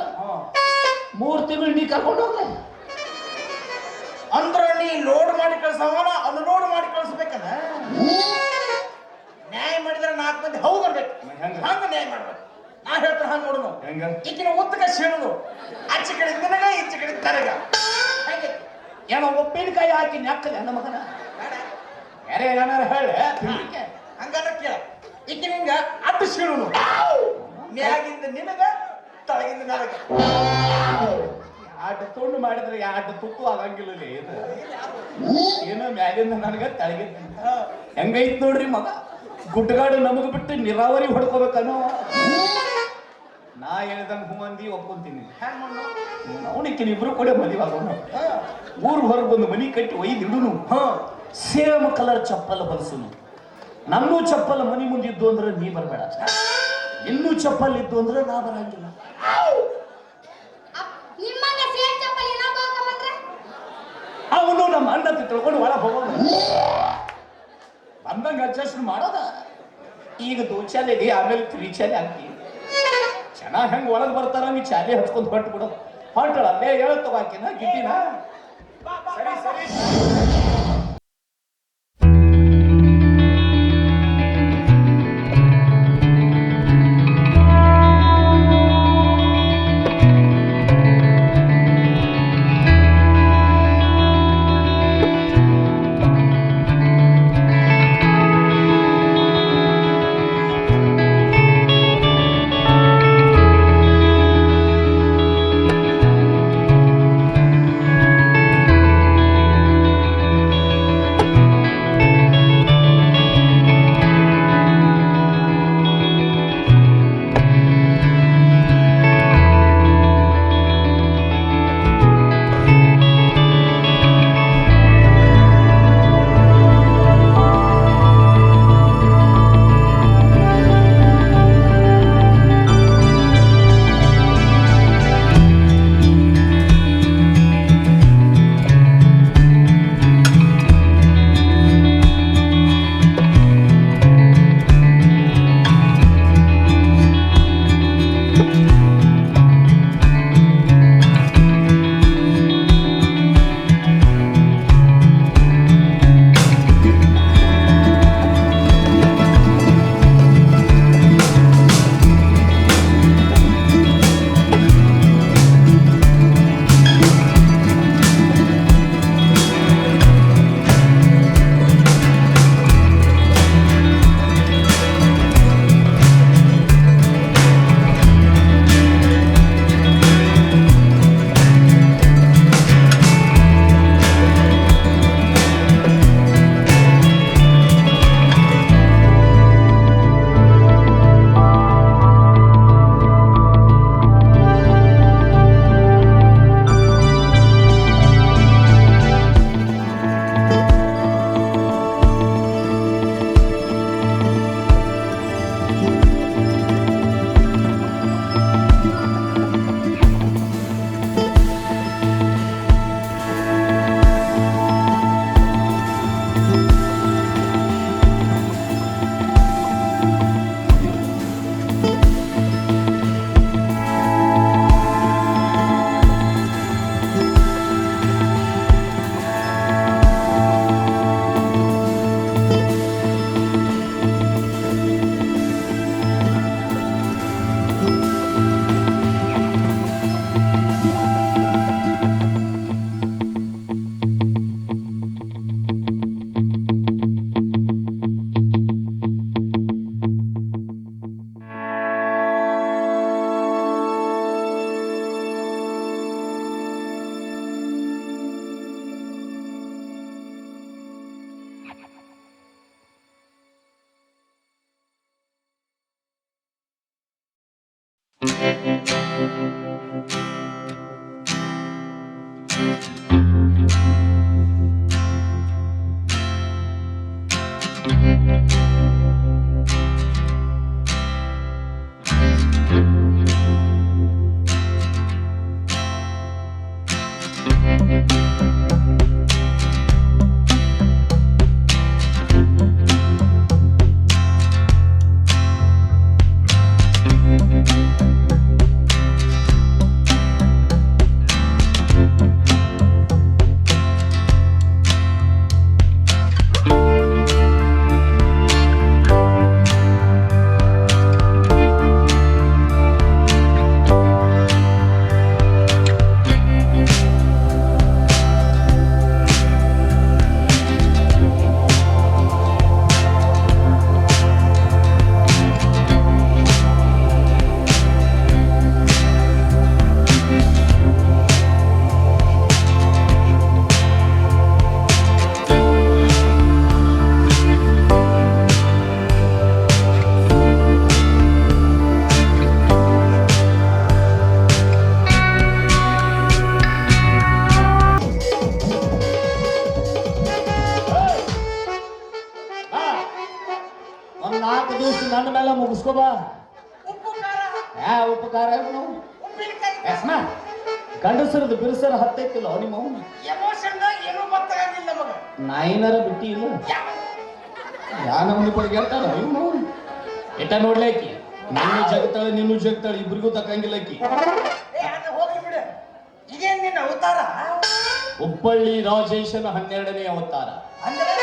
[SPEAKER 1] ಮೂರ್ ತಿಂಗಳು ನೀ ಕರ್ಕೊಂಡು ಹೋಗ್ಲೆ.
[SPEAKER 3] ಅಂದ್ರ ನೀ ಲೋಡ್ ಮಾಡಿ ಕಳ್ಸವನ ಅನ್ಲೋಡ್ ಮಾಡಿ ಕಳ್ಸ್ಬೇಕನ ನ್ಯಾಯ ಮಾಡಿದ್ರೆ ನಾಲ್ಕು ಮಂದಿ ಹೌದು ಅನ್ಬೇಕು.
[SPEAKER 1] ಹೆಂಗ?
[SPEAKER 3] ಹಂಗ ನ್ಯಾಯ ಮಾಡ್ಬೇಕು. ನಾ ಹೇಳ್ತೇನೆ ಹಂಗ
[SPEAKER 1] ನೋಡುದು
[SPEAKER 3] ಈಗಿನ ಉತ್ತಕ ಶೀಣುದು ಆಚೆ ಕಡೆ ನಿನಗ ಈಚೆ ಕಡೆ ತರಗ ಹಂಗೆ.
[SPEAKER 1] ಏನೋ ಉಪ್ಪಿನಕಾಯಿ ಹಾಕಿ ನೆಕ್ಕಲೆ ನನ್ನ ಮಗನ? ಯಾರೇ ಏನಾರ ಹೇಳ.
[SPEAKER 3] ಹಂಗಾರ ಕೇಳ. ಈಗಿನ ಹಿಂಗ ಅಡ್ಡ ಶೀಣುನು ಮ್ಯಾಗಿಂದ ನಿನಗ ತಳಗಿಂದ ನನಗ
[SPEAKER 1] ಆಟ ತುಂಡು ಮಾಡಿದ್ರೆ ಆಟ ತುಕ್ಕು ಆಗಂಗಿಲ್ಲ ಇದು. ಏನೋ ಮ್ಯಾಲಿಂದ ನನಗ ತಳಗಿಂದ. ಹೆಂಗೈತ್ ನೋಡ್ರಿ ಮಗ? ಗುಡ್ಡಗಾಡು ನಮಗ ಬಿಟ್ಟು ನೀರಾವರಿ ಹೊಡ್ಕೋಬೇಕನೋ? ನಾ ಹೇಳಿದಂಗ ಹೂ ಅಂದಿ ಒಪ್ಕೊಂತೀನಿ? ಅವನಿಕ್ಕಿನ ಇಬ್ರು ಕೂಡ ಮದುವೆ ಊರು ಹೊರಗೆ ಬಂದು ಮನಿ ಕಟ್ಟಿ ಒಯ್ದು ಇಡುನು.
[SPEAKER 3] ಹಾ.
[SPEAKER 1] ಸೇಮ್ ಕಲರ್ ಚಪ್ಪಲ್ ಹೊಲಸುನು. ನನ್ನೂ ಚಪ್ಪಲ್ ಮನಿ ಮುಂದಿದ್ದು ಅಂದ್ರೆ ನೀ ಬರಬೇಡ. ಇನ್ನೂ ಚಪ್ಪಲ್ ಇತ್ತು ಅಂದ್ರೆ ನಾ ಬರಂಗಿಲ್ಲ. ಅವನು ನಮ್ಮ ಅಣ್ಣ ತಿಳ್ಕೊಂಡು ಒಳಗೆ ಹೋಗೋದು ಬಂದಂಗ ಅಡ್ಜಸ್ಟ್ ಮಾಡೋದ. ಈಗ ದೋಚಾಲೆಗೆ ಆಮೇಲೆ ತ್ರಿಚಾಲೆ ಹಾಕಿ. ಚೆನ್ನಾಗಿ ಹೆಂಗ್ ಒಳಗೆ ಬರ್ತಾರ ನೀ ಚಾಲೆ ಹಚ್ಕೊಂಡು ಹೊಟ್ಟು ಬಿಡೋದು ಹೊಂಟಳ ಅಲ್ಲೇ ಹೇಳ ತಗೋಕಿನ ಗಿಟ್ಟಿನ ಸರಿ ಸರಿ. Thank
[SPEAKER 3] you.
[SPEAKER 1] ಎಸ್ಮ ಗಂಡಸರದು ಬಿರುಸರ ಹತ್ತೈತಿಲ್ಲ ನಿಮ್ಮ ಅವನು?
[SPEAKER 3] ಎಮೋಷನ್ ಏನು ಗೊತ್ತಾಗಿಲ್ಲ ನಮಗ
[SPEAKER 1] ನಾಯಿನರ ಬಿಟ್ಟಿ ಇಲ್ಲ? ಯಾ ನಮ್ನಿ ಪಡ್ಗೆಳ್ತಾಳ ಇವ್ನು ಎಟ ನೋಡ್ಲಾಕಿ ನೀನು ಜಗತ್ತಾಳೆ ನೀನು ಜಗತ್ತಾಳೆ ಇಬ್ರಿಗೂ ತಕ್ಕಂಗಿಲ್ಲ ಆಕಿ.
[SPEAKER 3] ಹೋಗ್ಲಿ ಬಿಡು. ಇದೇನ್ ನಿನ್ನ ಅವತಾರ?
[SPEAKER 1] ಹುಬ್ಬಳ್ಳಿ ರಾಜೇಶನ ಹನ್ನೆರಡನೇ ಅವತಾರ.
[SPEAKER 3] ಅಂದ್ರೆ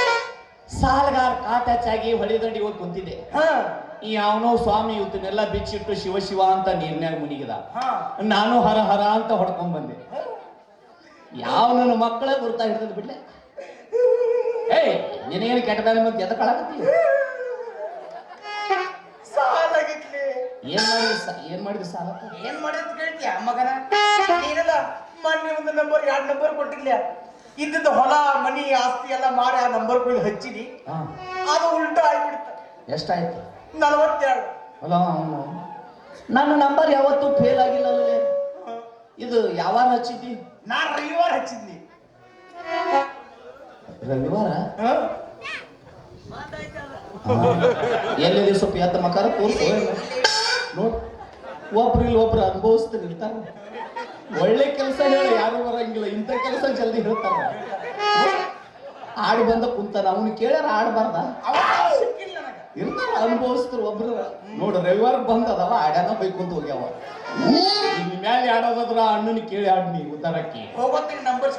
[SPEAKER 1] ಸಾಲಗಾರ ಕಾಟಾಚಾಗಿ ಹೊಳೆದಂಡಿ ಹೋಗಿ ಕುಂತಿದ್ದೆ.
[SPEAKER 3] ಹಾ.
[SPEAKER 1] ಈ ಅವನೋ ಸ್ವಾಮಿ ಇವತ್ತನ್ನೆಲ್ಲ ಬಿಚ್ಚಿಟ್ಟು ಶಿವ ಶಿವ ಅಂತ ನೀರ್ನ್ಯಾಗ ಮುನಿಗಿದ. ನಾನು ಹರ ಹರ ಅಂತ ಹೊಡ್ಕೊಂಡ್ ಬಂದೆ. ಯಾವ ನನ್ನ ಮಕ್ಕಳ ಗುರ್ತಾ ಹಿಡಿದ್ ಬಿಡ್ಲೆ. ಏಯ್ ನಿನಗೇನು ಕೆಟ್ಟದಾನೆ ಮತ್ತೆ ಎದ
[SPEAKER 3] ಕಳಕತ್ತಿ
[SPEAKER 1] ಏನ್ ಮಾಡಿದ ಸಾ- ಏನ್ ಮಾಡಿದ ಸಾಲ?
[SPEAKER 3] ಏನ್ ಮಾಡಿದ್ ಕೇಳ್ತೀಯ ಮಗನ? ನೀನಲ್ಲ ಮೊನ್ನೆ ಒಂದು ನಂಬರ್ ಎರಡು ನಂಬರ್ ಕೊಟ್ಟಿಲ್ಲ ಇದ್ದದ್ದು ಹೊಲ ಮನಿ ಆಸ್ತಿ ಎಲ್ಲ ಮಾಡಿ ಆ ನಂಬರ್ ಕುಯ್ದು ಹಚ್ಚಿನಿ. ಅದು ಉಲ್ಟಾ ಆಗ್ಬಿಡ್ತ.
[SPEAKER 1] ಎಷ್ಟಾಯ್ತು?
[SPEAKER 3] ನಲವತ್ತೆರಡು.
[SPEAKER 1] ಅಲ್ಲ ನನ್ನ ನಂಬರ್ ಯಾವತ್ತೂ ಫೇಲ್ ಆಗಿಲ್ಲ ಅಲ್ಲೇ ಇದು ಯಾವಾಗ ಹಚ್ಚಿದ್ದಿ?
[SPEAKER 3] ನಾನು ರವಿವಾರ ಹಚ್ಚಿದ್ನಿ.
[SPEAKER 1] ರವಿವಾರ? ಎಲ್ಲಿದೆ ಸ್ವಲ್ಪ ಎತ್ತ ಮಕಾರ ತೋರ್ಸ. ನೋಡ್. ಒಬ್ರು ಇಲ್ಲಿ ಒಬ್ರು ಅನುಭವಿಸ್ತಾರೆ ಇರ್ತಾರೆ ಒಳ್ಳೆ ಕೆಲಸ ಹೇಳ ಯಾರು ಬರಂಗಿಲ್ಲ. ಇಂಥ ಕೆಲಸ ಜಲ್ದಿ ಹೇಳ್ತಾರ. ಆಡಿ ಬಂದ ಕುಂತಾನ. ಅವನು ಕೇಳ್ಯಾರ ಆಡ್ಬಾರ್ದ? ಇರ್ತಾರ ಅನುಭವಿಸ್ತರು ಒಬ್ರು. ನೋಡು ರವಿವಾರ ಬಂದದವ ಆಡ್ಯಾನ ಆಡ್ಯಾನ ಬೈಕೊಂತ ಹೋಗ್ಯಾವ. ನಿಮ್ಮ ಮ್ಯಾಲೆ ಆಡೋದಾದ್ರ ಅಣ್ಣನ ಕೇಳಿ ಆಡ್ನಿ ಉದ್ದಾರಕ್ಕೆ.
[SPEAKER 3] ಹೋಗೋತ್ತಿಗೆ ನಂಬರ್ಸ್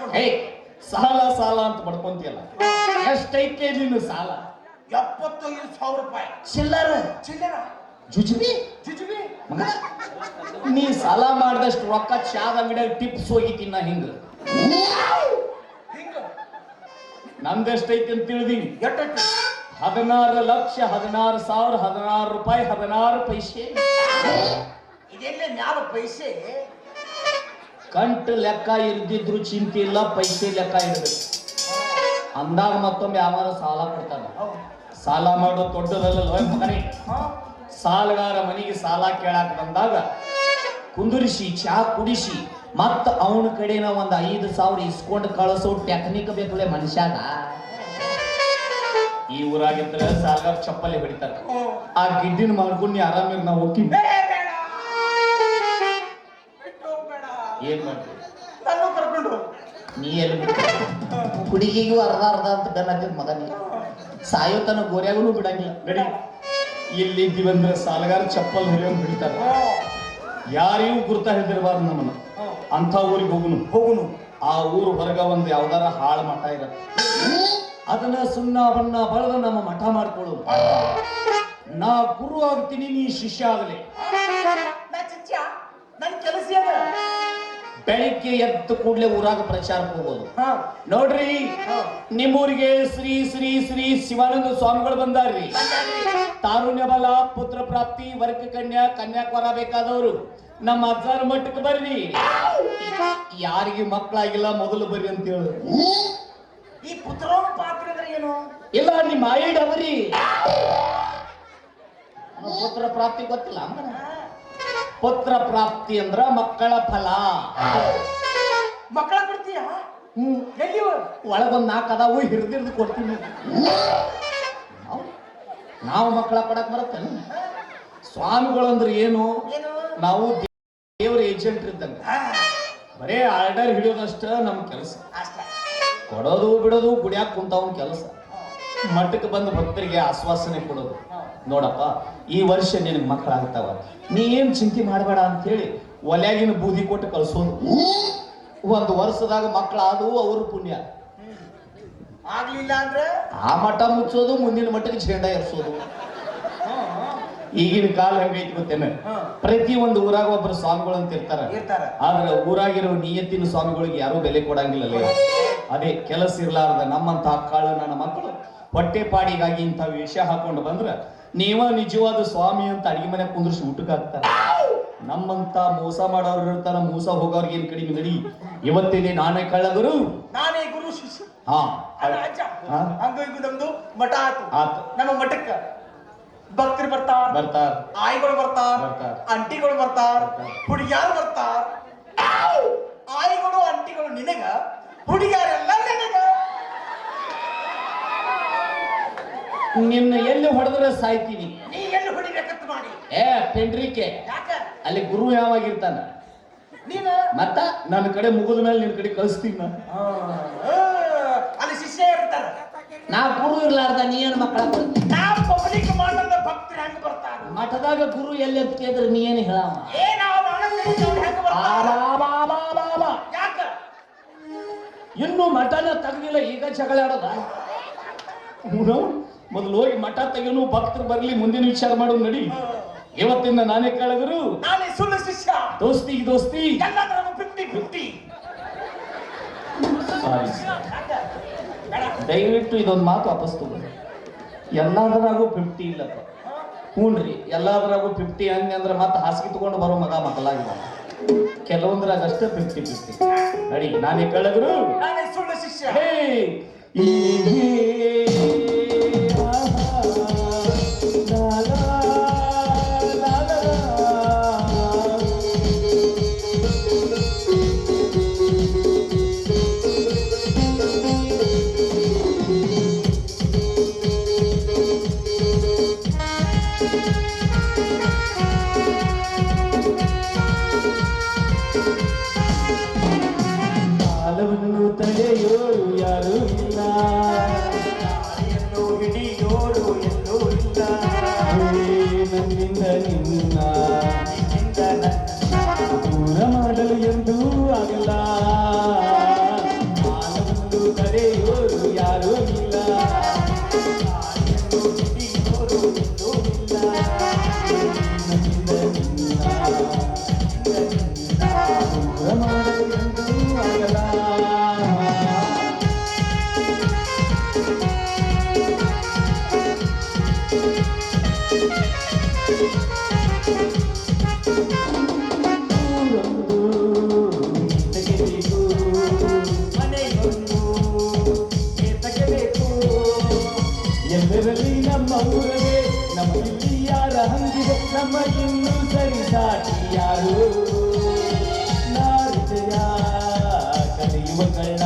[SPEAKER 1] ಸಾಲ ಸಾಲ ಅಂತ ಬಡ್ಕೊಂತಿಯಲ್ಲ ಎಷ್ಟೈತೆ ನಿನ್ನ ಸಾಲ?
[SPEAKER 3] ಎಪ್ಪತ್ತೈದು ಸಾವಿರ ರೂಪಾಯಿ.
[SPEAKER 1] ಚಿಲ್ಲರ.
[SPEAKER 3] ಚಿಲ್ಲರ.
[SPEAKER 1] ಜುಜುಬಿ
[SPEAKER 3] ಜುಜುಬಿ
[SPEAKER 1] ಮಗ ನೀ ಸಾಲ ಮಾಡಿದಷ್ಟು ರೊಕ್ಕ ಚಾದ ಅಂಗಡಿಯಾಗ ಟಿಪ್ಸ್ ಹೋಗಿ. ತಿನ್ನ ಹಿಂಗ. ನಂದೆಷ್ಟೈತಿ ಅಂತ ತಿಳಿದೀನಿ ಹದಿನಾರು ಲಕ್ಷ ಹದಿನಾರು ಸಾವಿರ ಹದಿನಾರು ರೂಪಾಯಿ ಹದಿನಾರು ಪೈಸೆ.
[SPEAKER 3] ಇದೆಲ್ಲ ಮ್ಯಾಲ ಪೈಸೆ?
[SPEAKER 1] ಕಂಟ್ ಲೆಕ್ಕ ಇರ್ದಿದ್ರು ಚಿಂತೆ ಇಲ್ಲ ಪೈಸೆ ಲೆಕ್ಕ ಇರ್ಬೇಕು. ಅಂದಾಗ ಮತ್ತೊಮ್ಮೆ ಯಾವಾಗ ಸಾಲ ಕೊಡ್ತಾನೆ ಸಾಲ ಮಾಡೋ ದೊಡ್ಡದಲ್ಲ ಲೋನ್
[SPEAKER 3] ಹಾ?
[SPEAKER 1] ಸಾಲಗಾರ ಮನೆಗೆ ಸಾಲ ಕೇಳಾಕ ಬಂದಾಗ ಕುಂದುರಿಸಿ ಚಾ ಕುಡಿಸಿ ಮತ್ತ ಅವನ ಕಡೆನ ಒಂದು ಐದು ಸಾವಿರ ಇಸ್ಕೊಂಡು ಕಳಿಸೋ ಟೆಕ್ನಿಕ್ ಬೇಕಲೆ ಮನುಷ್ಯಾಗ. ಈ ಊರಾಗಿದ್ರ ಸಾಲಗಾರ ಚಪ್ಪಲಿ ಹೊಡಿತಾರ. ಆ ಗಿಡ್ಡಿನ ಮಾಡ್ಕೊಂಡು ಆರಾಮಿರ್ ನಾವು ಹೋಗ್ತೀವಿ. ಏನ್ ಮಾಡ್ತೀವಿ. ನೀ ಎಲ್ಲಿ ಹುಡುಗಿಗೂ ಅರ್ಧ ಅರ್ಧ ಅಂತ ಡನ್ ಮಗ ನೀ ಸಾಯೋ ತನ ಗೋರ್ಯಾಗೂ ಬಿಡಂಗಿಲ್ಲ. ನಡಿ ಇಲ್ಲಿ ಇದ್ದೀವಂದ್ರೆ ಸಾಲಗಾರ ಚಪ್ಪಲ್ ಹಿಡಿಯೋನ್
[SPEAKER 3] ಬಿಡ್ತಾರ
[SPEAKER 1] ಯಾರಿಗೂ ಗುರ್ತ ಹಿಡಿದಿರಬಾರ್ದು ನಮ್ಮನ್ನ. ಅಂತ ಊರಿಗೆ ಹೋಗುನು.
[SPEAKER 3] ಹೋಗುನು.
[SPEAKER 1] ಆ ಊರು ಹೊರಗ ಒಂದು ಯಾವ್ದಾರ ಹಾಳು ಮಠ ಇರತ್ತೆ. ಅದನ್ನ ಸುಣ್ಣ ಬಣ್ಣ ಬಳದ ನಮ್ಮ ಮಠ ಮಾಡ್ಕೊಳ್ಳೋದು. ನಾ ಗುರು ಆಗ್ತೀನಿ ನೀ ಶಿಷ್ಯ ಆಗಲಿ.
[SPEAKER 3] ನನ್ನ ಕೆಲಸ
[SPEAKER 1] ಬೆಳಿಗ್ಗೆ ಎದ್ದ ಕೂಡಲೇ ಊರಾಗ ಪ್ರಚಾರ ಹೋಗೋದು.
[SPEAKER 3] ಹಾ.
[SPEAKER 1] ನೋಡ್ರಿ. ನಿಮ್ಮೂರಿಗೆ ಶ್ರೀ ಶ್ರೀ ಶ್ರೀ ಶಿವಾನಂದ ಸ್ವಾಮಿಗಳು ಬಂದಾರ್ರಿ. ತಾರುಣ್ಯ ಬಲ ಪುತ್ರ ಪ್ರಾಪ್ತಿ ವರ್ಗ ಕನ್ಯಾ ಕನ್ಯಾಕ್ವರ ಬೇಕಾದವರು. ನಮ್ಮ ಅಜ್ಜಾರ ಮಟ್ಟಕ್ಕೆ ಬರ್ರಿ. ಯಾರಿಗೆ ಮಕ್ಕಳಾಗಿಲ್ಲ ಮೊದಲು ಬರ್ರಿ ಅಂತ ಹೇಳಿದ್ರು
[SPEAKER 3] ಈ ಪುತ್ರ ಪಾತ್ರ ಅಂದ್ರೆ ಏನು?
[SPEAKER 1] ಇಲ್ಲ ನಿಮ್ಮ ಐಡ್ ಅವರಿ. ಪುತ್ರ ಪ್ರಾಪ್ತಿ ಗೊತ್ತಿಲ್ಲ ಪುತ್ರ ಪ್ರಾಪ್ತಿ ಅಂದ್ರ ಮಕ್ಕಳ ಫಲ.
[SPEAKER 3] ಮಕ್ಕಳ ಬಿಡ್ತೀಯ
[SPEAKER 1] ಹ್ಮ್.
[SPEAKER 3] ಎಲ್ಲಿ
[SPEAKER 1] ಒಳಗೊಂದ್ ನಾಲ್ಕು ಅದಾವು ಹಿರಿದಿರ್ದು ಕೊಡ್ತೀನಿ. ನಾವು- ಮಕ್ಕಳ ಕೊಡಕ್ ಬರತ್ತ. ಸ್ವಾಮಿಗಳು ಅಂದ್ರೆ ಏನು?
[SPEAKER 3] ಏನು?
[SPEAKER 1] ನಾವು ದೇವ್ರ ಏಜೆಂಟ್ ಇದ್ದಂಗ. ಬರೇ ಆರ್ಡರ್ ಹಿಡಿಯೋದಷ್ಟ ನಮ್ ಕೆಲಸ. ಕೊಡೋದು ಬಿಡೋದು ಗುಡಿಯಾಕ ಕುಂತವನ್ ಕೆಲಸ. ಮಠಕ್ಕೆ ಬಂದ ಭಕ್ತರಿಗೆ ಆಶ್ವಾಸನೆ ಕೊಡೋದು. ನೋಡಪ್ಪ ಈ ವರ್ಷ ನಿನಗೆ ಮಕ್ಕಳಾಗ್ತಾವ. ನೀ ಏನ್ ಚಿಂತೆ ಮಾಡಬೇಡ ಅಂತ ಹೇಳಿ ಒಲ್ಯಾಗಿನ ಬೂದಿ ಕೊಟ್ಟು ಕಳ್ಸೋದು ಒಂದು ವರ್ಷದಾಗ ಮಕ್ಕಳಾದವು ಅವ್ರ ಪುಣ್ಯ.
[SPEAKER 3] ಆಗ್ಲಿಲ್ಲ ಅಂದ್ರೆ?
[SPEAKER 1] ಆ ಮಠ ಮುಚ್ಚೋದು ಮುಂದಿನ ಮಟ್ಟಕ್ಕೆ ಝೇಂಡ ಎರ್ಸೋದು. ಈಗಿನ ಕಾಲ ಹೆಂಗೈತಿ ಗೊತ್ತೇನೆ? ಪ್ರತಿ ಒಂದು ಊರಾಗ ಒಬ್ಬರು ಸ್ವಾಮಿಗಳು ಅಂತ ಇರ್ತಾರ.
[SPEAKER 3] ಇರ್ತಾರ.
[SPEAKER 1] ಆದ್ರೆ ಊರಾಗಿರೋ ನಿಯತ್ತಿನ ಸ್ವಾಮಿಗಳಿಗೆ ಯಾರೂ ಬೆಲೆ ಕೊಡಂಗಿಲ್ಲ ಅದೇ ಕೆಲಸ ಇರ್ಲಾರ್ದ ನಮ್ಮಂತ ಕಾಳು ನನ್ನ ಮಕ್ಕಳು ಹೊಟ್ಟೆ ಪಾಡಿಗಾಗಿ ಇಂಥ ವಿಷಯ ಹಾಕೊಂಡು ಬಂದ್ರ ನೀವ ನಿಜವಾದ ಸ್ವಾಮಿ ಅಂತ ಅಡಿಗೆ ಮನೆ ಕುಂದ್ರಿಸಿ ಊಟಕ್ಕೆ ಹಾಕ್ತಾರ. ನಮ್ಮಂತ ಮೋಸ ಮಾಡೋರು ಇರ್ತಾರ ಮೋಸ ಹೋಗೋರ್ಗೆ ಏನ್ ಕಡಿಮೆ ನಡಿ. ಇವತ್ತಿದೆ ನಾನೇ ಕಳ್ಳಗರು.
[SPEAKER 3] ನಾನೇ ಗುರು ಶಿಷ್ಯ.
[SPEAKER 1] ಹಾ. ಹಾ.
[SPEAKER 3] ಹಂಗ ಹಿಂಗ ನಮ್ದು ಮಠ ಆತು.
[SPEAKER 1] ಆತು.
[SPEAKER 3] ನಮ್ಮ ಮಠಕ್ಕ ಭಕ್ತರು ಬರ್ತಾರ.
[SPEAKER 1] ಬರ್ತಾರ.
[SPEAKER 3] ಆಯಿಗಳು ಬರ್ತಾರ.
[SPEAKER 1] ಬರ್ತಾರ.
[SPEAKER 3] ಅಂಟಿಗಳು ಬರ್ತಾರ.
[SPEAKER 1] ಬರ್ತಾರ.
[SPEAKER 3] ಹುಡುಗಿಯಾರು ಬರ್ತಾರ. ಆಯಿಗಳು ಅಂಟಿಗಳು ನಿನಗ. ಹುಡುಗಿಯಾರೆಲ್ಲ ನನಗ.
[SPEAKER 1] ನಿನ್ನ ಎಲ್ಲಿ ಹೊಡೆದ್ರೆ ಸಾಯ್ತೀನಿ.
[SPEAKER 3] ನೀ ಎಲ್ಲಿ ಹೊಡಿಬೇಕಂತ ಮಾಡಿ.
[SPEAKER 1] ಏ ಪೆಂಡ್ರಿಕೆ.
[SPEAKER 3] ಯಾಕ?
[SPEAKER 1] ಅಲ್ಲಿ ಗುರು ಯಾವಾಗಿರ್ತಾನ?
[SPEAKER 3] ನೀನು?
[SPEAKER 1] ಮತ್ತ ನನ್ನ ಕಡೆ ಮುಗಿದ ಮೇಲೆ ನಿನ್ನ ಕಡೆ ಕಳಿಸ್ತೀನಿ ನಾನು.
[SPEAKER 3] ಅಲ್ಲಿ ಶಿಷ್ಯ ಇರ್ತಾರ.
[SPEAKER 1] ನಾ ಗುರು ಇರ್ಲಾರ್ದ ನೀ ಏನು ಮಕ್ಕಳ
[SPEAKER 3] ನಾವು ಪಬ್ಲಿಕ್ ಮಾಡಲ್ಲ ಭಕ್ತರು ಹೆಂಗ್ ಬರ್ತಾರ?
[SPEAKER 1] ಮಠದಾಗ ಗುರು ಎಲ್ಲಿ ಅಂತ ಕೇಳಿದ್ರೆ ನೀ ಏನು
[SPEAKER 3] ಬರ್ತಾರ? ಯಾಕ?
[SPEAKER 1] ಇನ್ನು ಮಠನ ತೆಗ್ದಿಲ್ಲ ಈಗ ಜಗಳ ಆಡೋದ ಮೊದಲು ಹೋಗಿ ಮಠ ತೆಗೆನು ಭಕ್ತರು ಬರಲಿ ಮುಂದಿನ ವಿಚಾರ ಮಾಡೋದು ನಡಿ. ಇವತ್ತಿಂದ ನಾನೇ ಕೇಳಿದ್ರು
[SPEAKER 3] ನಾನೇ ಸುಳ್ಳು ಶಿಷ್ಯ.
[SPEAKER 1] ದೋಸ್ತಿ ದೋಸ್ತಿ.
[SPEAKER 3] ಫಿಫ್ಟಿ ಫಿಫ್ಟಿ
[SPEAKER 1] ದಯವಿಟ್ಟು ಇದೊಂದು ಮಾತು ವಾಪಸ್ ತಗೋರಿ ಎಲ್ಲಾದ್ರಾಗೂ ಫಿಫ್ಟಿ ಇಲ್ಲಪ್ಪ. ಹ್ಞೂನ್ರಿ ಎಲ್ಲಾದ್ರಾಗೂ ಫಿಫ್ಟಿ ಹಂಗೆ ಅಂದ್ರೆ ಮತ್ತೆ ಹಾಸಿಗೆ ತಗೊಂಡು ಬರೋ ಮಗ ಮಕ್ಕಳಾಗಿಲ್ಲ ಕೆಲವೊಂದ್ರಾಗ ಅಷ್ಟೇ ಫಿಫ್ಟಿ ಫಿಫ್ಟಿ ನಡಿ ನಾನೇ ಕೇಳಿದ್ರು
[SPEAKER 3] ನಾನೇ ಸುಳ್ಳು ಶಿಷ್ಯ.
[SPEAKER 1] ಹೇ. ಊರೊಂದು ತೆಗೆಬೇಕು
[SPEAKER 3] ಮನೆಯೊಂದು ತೆಗೆಬೇಕು
[SPEAKER 1] ಎಲ್ಲರಲ್ಲಿ ನಮ್ಮ ಊರವೇ ನಮ್ಮ ಇಲ್ಲಿ ಯಾರ ಹಂಗಿದೆ ನಮ್ಮ ಇನ್ನು ಸರಿ ಸಾಟಿ ಯಾರು ನಾರಿದೆಯ ಕಲಿಯುವ ಕಳ್ಳ